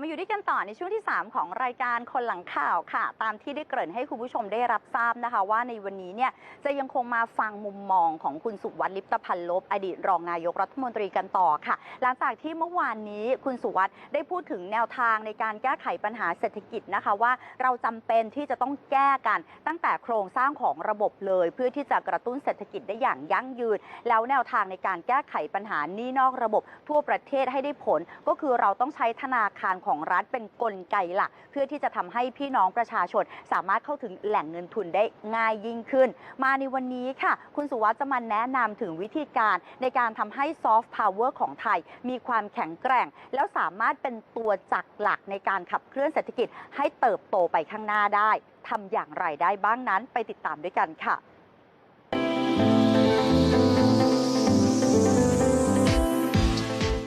มาอยู่ด้วยกันต่อในช่วงที่ 3 ของรายการคนหลังข่าวค่ะ ตามที่ได้เกริ่นให้คุณผู้ชมได้รับทราบนะคะ ว่าในวันนี้เนี่ยจะยังคงมาฟังมุมมองของคุณสุวัสดิ์ลิปตพันลบอดีตรองนายกรัฐมนตรีกันต่อค่ะ หลังจากที่เมื่อวานนี้คุณสุวัสดิ์ได้พูดถึงแนวทางในการแก้ไขปัญหาเศรษฐกิจนะคะว่า เราจำเป็นที่จะต้องแก้กัน ตั้งแต่โครงสร้างของระบบเลย เพื่อที่จะกระตุ้นเศรษฐกิจได้อย่างยั่งยืน แล้วแนวทางในการแก้ไขปัญหานี้นอกระบบทั่วประเทศให้ได้ผล ก็คือเราต้องใช้ธนาคารของรัฐเป็นกลไกหลัก เพื่อที่จะทำให้พี่น้องประชาชน สามารถเข้าถึงแหล่งเงินทุนได้ง่ายยิ่งขึ้น มาในวันนี้ค่ะ คุณสุวัสดิ์จะมาแนะนำถึงวิธีการในการทำให้ซอฟต์พาวเวอร์ของไทย มีความแข็งแกร่ง แล้วสามารถเป็นตัวจักรหลักในการขับเคลื่อนเศรษฐกิจให้เติบโตไปข้างหน้าได้ทำอย่างไรได้บ้างนั้นไปติดตามด้วยกันค่ะ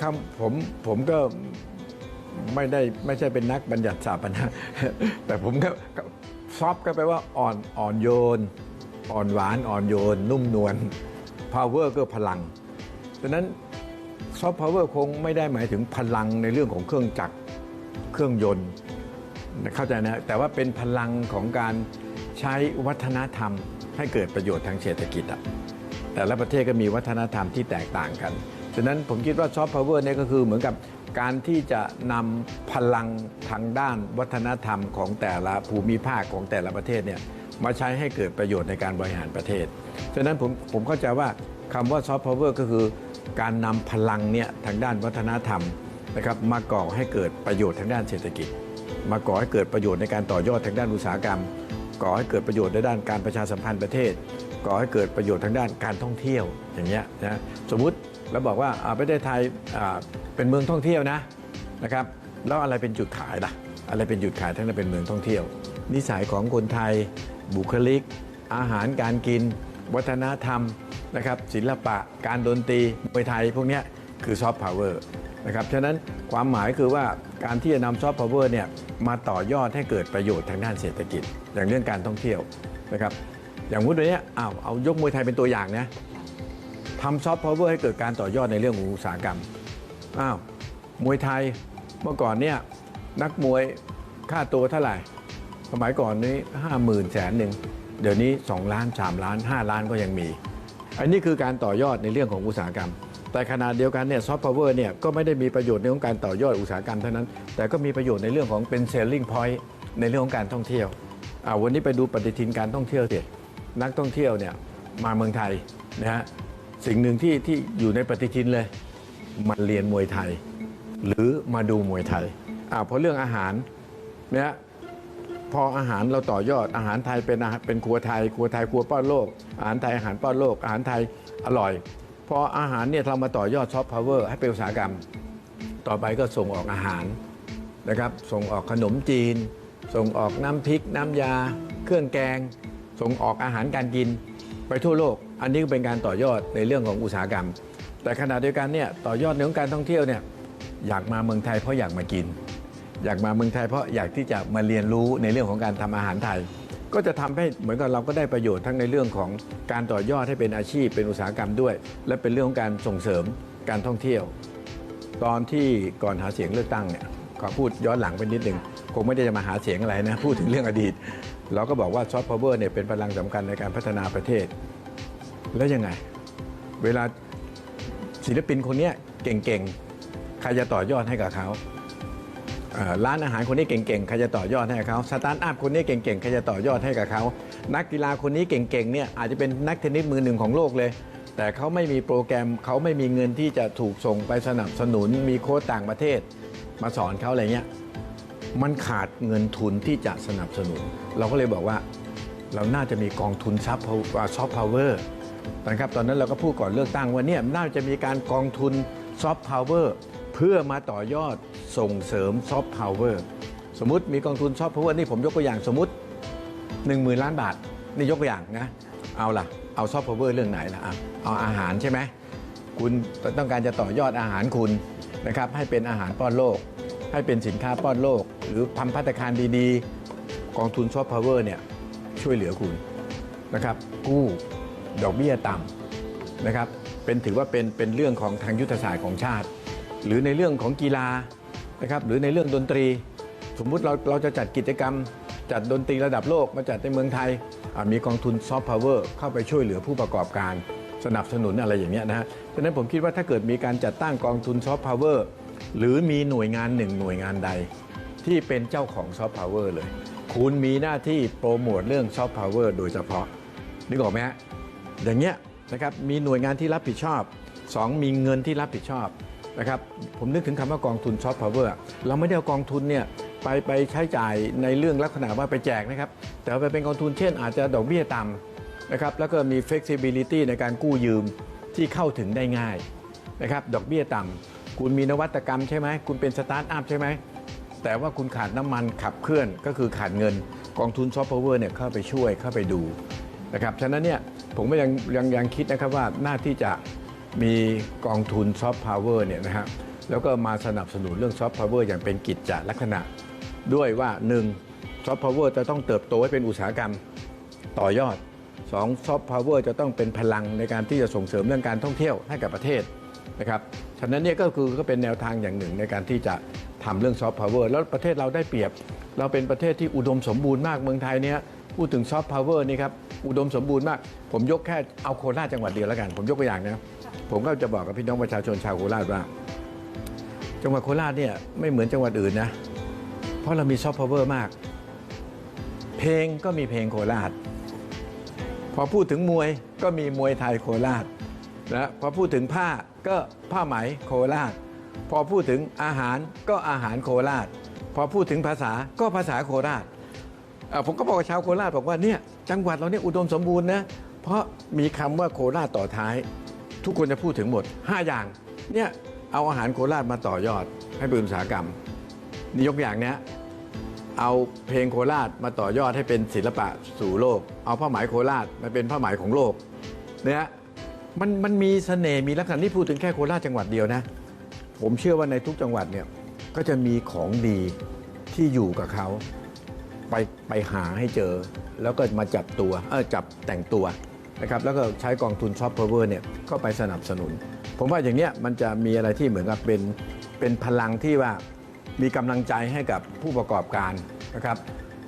ครับผมผมก็ ไม่ได้ไม่ใช่เป็นนักบัญญัติศาสตร์ปัญหาแต่ผมก็ซอฟก็แปลว่าอ่อนอ่อนโยน อ่อนหวานอ่อนโยน นุ่มนวล power ก็พลังดังนั้นซอฟต์พาวเวอร์คงไม่ได้หมายถึงพลังในเรื่องของเครื่องจักรเครื่องยนต์เข้าใจนะแต่ว่าเป็นพลังของการใช้วัฒนธรรม ให้เกิดประโยชน์ทางเศรษฐกิจอะแต่ละประเทศก็มีวัฒนธรรมที่แตกต่างกัน ฉะนั้นผมคิดว่าซอฟต์พาวเวอร์เนี่ยก็คือเหมือนกับการที่จะนำพลังทางด้านวัฒนธรรมของแต่ละภูมิภาคของแต่ละประเทศเนี่ยมาใช้ให้เกิดประโยชน์ในการบริหารประเทศ ฉะนั้นผมผมเข้าใจว่าคำว่าซอฟต์พาวเวอร์ก็คือการนำพลังเนี่ยทางด้านวัฒนธรรมนะครับมาก่อให้เกิดประโยชน์ทางด้านเศรษฐกิจ มาก่อให้เกิดประโยชน์ในการต่อยอดทางด้านอุตสาหกรรม ก่อให้เกิดประโยชน์ในด้านการประชาสัมพันธ์ประเทศ ก่อให้เกิดประโยชน์ทางด้านการท่องเที่ยวอย่างเงี้ยนะสมมุติ เราบอกว่าประเทศไทยเป็นเมืองท่องเที่ยวนะนะครับแล้วอะไรเป็นจุดขายล่ะอะไรเป็นจุดขายทั้งนั้นเป็นเมืองท่องเที่ยว นิสัยของคนไทย บุคลิก อาหารการกิน วัฒนธรรมนะครับศิลปะการดนตรีมวยไทยพวกนี้คือซอฟต์พาวเวอร์นะครับฉะนั้นความหมายคือว่าการที่จะนำซอฟต์พาวเวอร์เนี่ยมาต่อยอดให้เกิดประโยชน์ทางด้านเศรษฐกิจ อย่างเรื่องการท่องเที่ยวนะครับอย่างมุดวันนี้อ้าวเอายกมวยไทยเป็นตัวอย่างนะ ทำซอฟต์พาวเวอร์ให้เกิดการต่อยอดในเรื่องของอุตสาหกรรม อ้าว มวยไทยเมื่อก่อนเนี่ยนักมวยค่าตัวเท่าไหร่ สมัยก่อนนี้ห้าหมื่นแสนหนึ่ง เดี๋ยวนี้ 2 ล้าน 3 ล้าน 5 ล้านก็ยังมี อันนี้คือการต่อยอดในเรื่องของอุตสาหกรรม แต่ขณะเดียวกันเนี่ยซอฟต์พาวเวอร์เนี่ยก็ไม่ได้มีประโยชน์ในเรื่องของการต่อยอดอุตสาหกรรมเท่านั้น แต่ก็มีประโยชน์ในเรื่องของเป็น selling point ในเรื่องของการท่องเที่ยวอ่าวันนี้ไปดูปฏิทินการท่องเที่ยวสินักท่องเที่ยวเนี่ยมาเมืองไทยนะฮะ สิ่งหนึ่งที่ที่อยู่ในปฏิทินเลยมาเรียนมวยไทย หรือมาดูมวยไทยอ่าเพราะเรื่องอาหารเนี่ยพออาหารเราต่อยอดอาหารไทยเป็นอาหารเป็นครัวไทย ครัวไทยครัวป้อนโลก อาหารไทยอาหารป้อนโลก อาหารไทยอร่อย พออาหารเนี่ยเรามาต่อยอดซอฟต์พาวเวอร์ให้เป็นอุตสาหกรรม ต่อไปก็ส่งออกอาหารนะครับ ส่งออกขนมจีน ส่งออกน้ำพริก น้ำยา เครื่องแกง ส่งออกอาหารการกิน ไปทั่วโลก อันนี้ก็เป็นการต่อยอดในเรื่องของอุตสาหกรรม แต่ขณะเดียวกันเนี่ยต่อยอดในเรื่องการท่องเที่ยวเนี่ยอยากมาเมืองไทยเพราะอยากมากิน อยากมาเมืองไทยเพราะอยากที่จะมาเรียนรู้ในเรื่องของการทำอาหารไทย ก็จะทำให้เหมือนกับเราก็ได้ประโยชน์ทั้งในเรื่องของการต่อยอดให้เป็นอาชีพเป็นอุตสาหกรรมด้วย และเป็นเรื่องของการส่งเสริมการท่องเที่ยว ตอนที่ก่อนหาเสียงเลือกตั้งเนี่ยขอพูดย้อนหลังไปนิดหนึ่งคงไม่ได้จะมาหาเสียงอะไรนะ พูดถึงเรื่องอดีต เราก็บอกว่าซอฟต์พาวเวอร์เนี่ยเป็นพลังสำคัญในการพัฒนาประเทศ แล้วยังไง เวลาศิลปินคนนี้เก่งๆ ใครจะต่อยอดให้กับเขาร้านอาหารคนนี้เก่งๆ ใครจะต่อยอดให้กับเขาสตาร์ทอัพคนนี้เก่งๆ ใครจะต่อยอดให้กับเขา นักกีฬาคนนี้เก่งๆ เนี่ยอาจจะเป็นนักเทนนิสมือหนึ่งของโลกเลย แต่เขาไม่มีโปรแกรม เขาไม่มีเงินที่จะถูกส่งไปสนับสนุน มีโค้ชต่างประเทศมาสอนเขาอะไรเงี้ย มันขาดเงินทุนที่จะสนับสนุน เราก็เลยบอกว่าเราน่าจะมีกองทุนซับซอฟต์พาวเวอร์นะครับตอนนั้นเราก็พูดก่อนเลือกตั้งว่าเนี่ยน่าจะมีการกองทุนซอฟต์พาวเวอร์เพื่อมาต่อยอดส่งเสริมซอฟต์พาวเวอร์สมมติมีกองทุนซอฟต์พาวเวอร์นี่ผมยกตัวอย่างสมมติ 1 0,000 ล้านบาท นี่ยกตัวอย่างนะ เอาล่ะ เอาซอฟต์พาวเวอร์เรื่องไหนล่ะอะเอาอาหารใช่ไหมคุณต้องการจะต่อยอดอาหารคุณนะครับให้เป็นอาหารป้อนโลก ให้เป็นสินค้าป้อนโลก หรือทำพัตตาคารดีๆ กองทุนซอฟต์พาวเวอร์เนี่ยช่วยเหลือคุณนะครับกู้ดอกเบี้ยต่ำนะครับเป็นถือว่าเป็นเป็นเรื่องของทางยุทธศาสตร์ของชาติ หรือในเรื่องของกีฬานะครับหรือในเรื่องดนตรี สมมุติเราเราจะจัดกิจกรรม จัดดนตรีระดับโลกมาจัดในเมืองไทยมีกองทุนซอฟต์พาวเวอร์เข้าไปช่วยเหลือผู้ประกอบการสนับสนุนอะไรอย่างเงี้ยนะฮะฉะนั้นผมคิดว่าถ้าเกิดมีการจัดตั้งกองทุนซอฟต์พาวเวอร์ หรือมีหน่วยงานหนึ่งหน่วยงานใด ที่เป็นเจ้าของซอฟต์พาวเวอร์เลย คุณมีหน้าที่โปรโมทเรื่องซอฟต์พาวเวอร์โดยเฉพาะนึกออกไหมฮะอย่างเงี้ยนะครับมีหน่วยงานที่รับผิดชอบ 2 มีเงินที่รับผิดชอบนะครับผมนึกถึงคำว่ากองทุนซอฟต์พาวเวอร์เราไม่ได้เอากองทุนเนี่ยไปไปใช้จ่ายในเรื่องลักษณะว่าไปแจกนะครับ แต่เอาไปเป็นกองทุนเช่นอาจจะดอกเบี้ยต่ำนะครับแล้วก็มี flexibility ในการกู้ยืมที่เข้าถึงได้ง่ายนะครับดอกเบี้ยต่ำ คุณมีนวัตกรรมใช่ไหม คุณเป็นสตาร์ทอัพใช่ไหม แต่ว่าคุณขาดน้ำมันขับเคลื่อนก็คือขาดเงิน กองทุนซอฟต์พาวเวอร์เนี่ยเข้าไปช่วยเข้าไปดูนะครับ ฉะนั้นเนี่ยผมก็ยังยังยังคิดนะครับว่าหน้าที่จะมีกองทุนซอฟต์พาวเวอร์เนี่ยนะฮะแล้วก็มาสนับสนุนเรื่องซอฟต์พาวเวอร์อย่างเป็นกิจจลักษณะ ด้วยว่า1ซอฟต์พาวเวอร์จะต้องเติบโตให้เป็นอุตสาหกรรมต่อยอด2ซอฟต์พาวเวอร์จะต้องเป็นพลังในการที่จะส่งเสริมเรื่องการท่องเที่ยวให้กับประเทศนะครับ ฉะนั้นเนี่ยก็คือก็เป็นแนวทางอย่างหนึ่งในการที่จะทำเรื่องซอฟต์พาวเวอร์แล้วประเทศเราได้เปรียบ เราเป็นประเทศที่อุดมสมบูรณ์มากเมืองไทยเนี่ยพูดถึงซอฟต์พาวเวอร์นี่ครับอุดมสมบูรณ์มาก ผมยกแค่เอาโคราชจังหวัดเดียวแล้วกัน ผมยกตัวอย่างนะผมก็จะบอกกับพี่น้องประชาชนชาวโคราชว่า จังหวัดโคราชเนี่ยไม่เหมือนจังหวัดอื่นนะ เพราะเรามีซอฟต์พาวเวอร์มาก เพลงก็มีเพลงโคราช พอพูดถึงมวยก็มีมวยไทยโคราช นะพอพูดถึงผ้าก็ผ้าไหมโคราช พอพูดถึงอาหารก็อาหารโคราช พอพูดถึงภาษาก็ภาษาโคราชผมก็บอกกับชาวโคราชบอกว่าเนี่ยจังหวัดเราเนี่ยอุดมสมบูรณ์นะเพราะมีคำว่าโคราชต่อท้าย ทุกคนจะพูดถึงหมด 5 อย่างเนี่ยเอาอาหารโคราชมาต่อยอดให้เป็นอุตสาหกรรมนี่ยกอย่างเนี้ยเอาเพลงโคราชมาต่อยอดให้เป็นศิลปะสู่โลก เอาผ้าไหมโคราชมาเป็นผ้าไหมของโลกเนี่ย มันมันมีเสน่ห์มีลักษณะที่พูดถึงแค่โคราชจังหวัดเดียวนะ ผมเชื่อว่าในทุกจังหวัดเนี่ยก็จะมีของดีที่อยู่กับเขา ไปไปหาให้เจอ แล้วก็มาจับตัวเออจับแต่งตัวนะครับแล้วก็ใช้กองทุนซอฟต์พาวเวอร์เนี่ยก็ไปสนับสนุน ผมว่าอย่างเนี้ยมันจะมีอะไรที่เหมือนกับเป็นเป็นพลังที่ว่ามีกำลังใจให้กับผู้ประกอบการนะครับ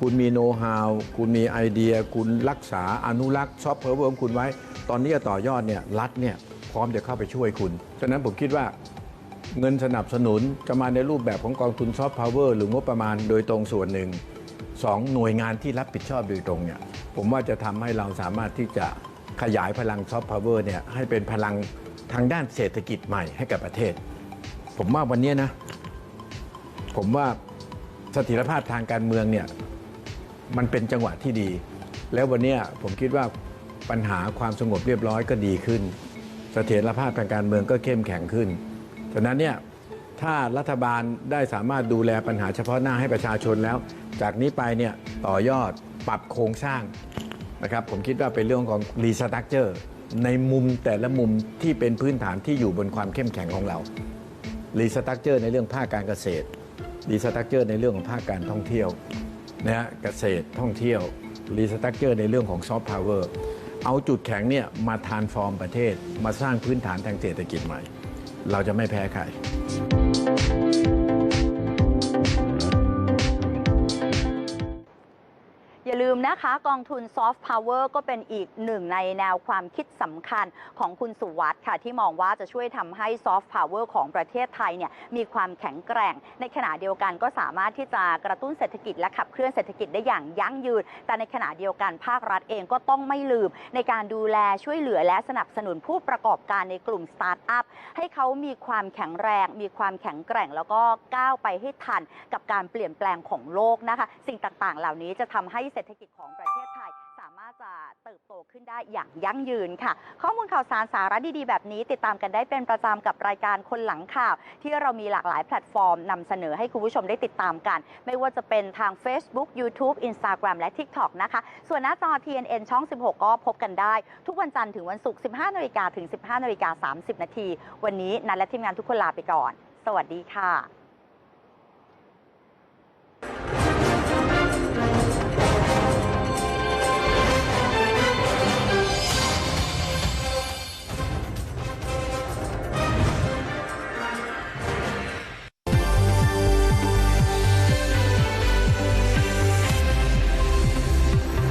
คุณมีโน้ตฮาวคุณมีไอเดีย คุณรักษาอนุรักษ์ซอฟต์พาวเวอร์ของคุณไว้ ตอนนี้จะต่อยอดเนี่ยรัฐเนี่ยพร้อมจะเข้าไปช่วยคุณ ฉะนั้นผมคิดว่าเงินสนับสนุนจะมาในรูปแบบของกองทุนซอฟต์พาวเวอร์หรืองบประมาณโดยตรงส่วนหนึ่งสองหน่วยงานที่รับผิดชอบโดยตรงเนี่ยผมว่าจะทำให้เราสามารถที่จะขยายพลังซอฟต์พาวเวอร์เนี่ยให้เป็นพลังทางด้านเศรษฐกิจใหม่ให้กับประเทศ ผมว่าวันนี้นะ ผมว่าเสถียรภาพทางการเมืองเนี่ย มันเป็นจังหวะที่ดี แล้ววันนี้ผมคิดว่าปัญหาความสงบเรียบร้อยก็ดีขึ้น เสถียรภาพทางการเมืองก็เข้มแข็งขึ้นฉะนั้นเนี่ยถ้ารัฐบาลได้สามารถดูแลปัญหาเฉพาะหน้าให้ประชาชนแล้ว จากนี้ไปเนี่ยต่อยอดปรับโครงสร้างนะครับผมคิดว่าเป็นเรื่องของรีสตั๊กเจอร์ในมุมแต่ละมุมที่เป็นพื้นฐานที่อยู่บนความเข้มแข็งของเรารีสตั๊กเจอร์ในเรื่องภาคการเกษตรรีสตั๊กเจอร์ในเรื่องของภาคการท่องเที่ยว นะฮะเกษตรท่องเที่ยวรีสตั๊กเจอร์ในเรื่องของซอฟต์พาวเวอร์เอาจุดแข็งเนี่ยมาทานฟอร์มประเทศ มาสร้างพื้นฐานทางเศรษฐกิจใหม่ เราจะไม่แพ้ใคร อย่าลืมนะคะ กองทุนซอฟต์พาวเวอร์ก็เป็นอีกหนึ่งในแนวความคิดสำคัญของคุณสุวัสด์ค่ะ ที่มองว่าจะช่วยทำให้ซอฟต์พาวเวอร์ของประเทศไทยเนี่ยมีความแข็งแกร่ง ในขณะเดียวกันก็สามารถที่จะกระตุ้นเศรษฐกิจและขับเคลื่อนเศรษฐกิจได้อย่างยั่งยืน แต่ในขณะเดียวกันภาครัฐเองก็ต้องไม่ลืม ในการดูแลช่วยเหลือและสนับสนุนผู้ประกอบการในกลุ่มสตาร์ทอัพให้เขามีความแข็งแรง มีความแข็งแกร่ง แล้วก็ก้าวไปให้ทันกับการเปลี่ยนแปลงของโลกนะคะ สิ่งต่างๆ เหล่านี้จะทำให้เศรษฐกิจของประเทศไทย สามารถจะเติบโตขึ้นได้อย่างยั่งยืนค่ะ ข้อมูลข่าวสารสาระดีๆ แบบนี้ ติดตามกันได้เป็นประจำกับรายการคนหลังข่าว ที่เรามีหลากหลายแพลตฟอร์มนำเสนอให้คุณผู้ชมได้ติดตามกัน ไม่ว่าจะเป็นทาง Facebook YouTube Instagram และ TikTok นะคะ ส่วนหน้าจอ TNN ช่อง 16 ก็พบกันได้ ทุกวันจันทร์ถึงวันศุกร์ 15นาฬิกาถึง 15นาฬิกา30 นาที วันนี้นันและทีมงานทุกคนลาไปก่อน สวัสดีค่ะ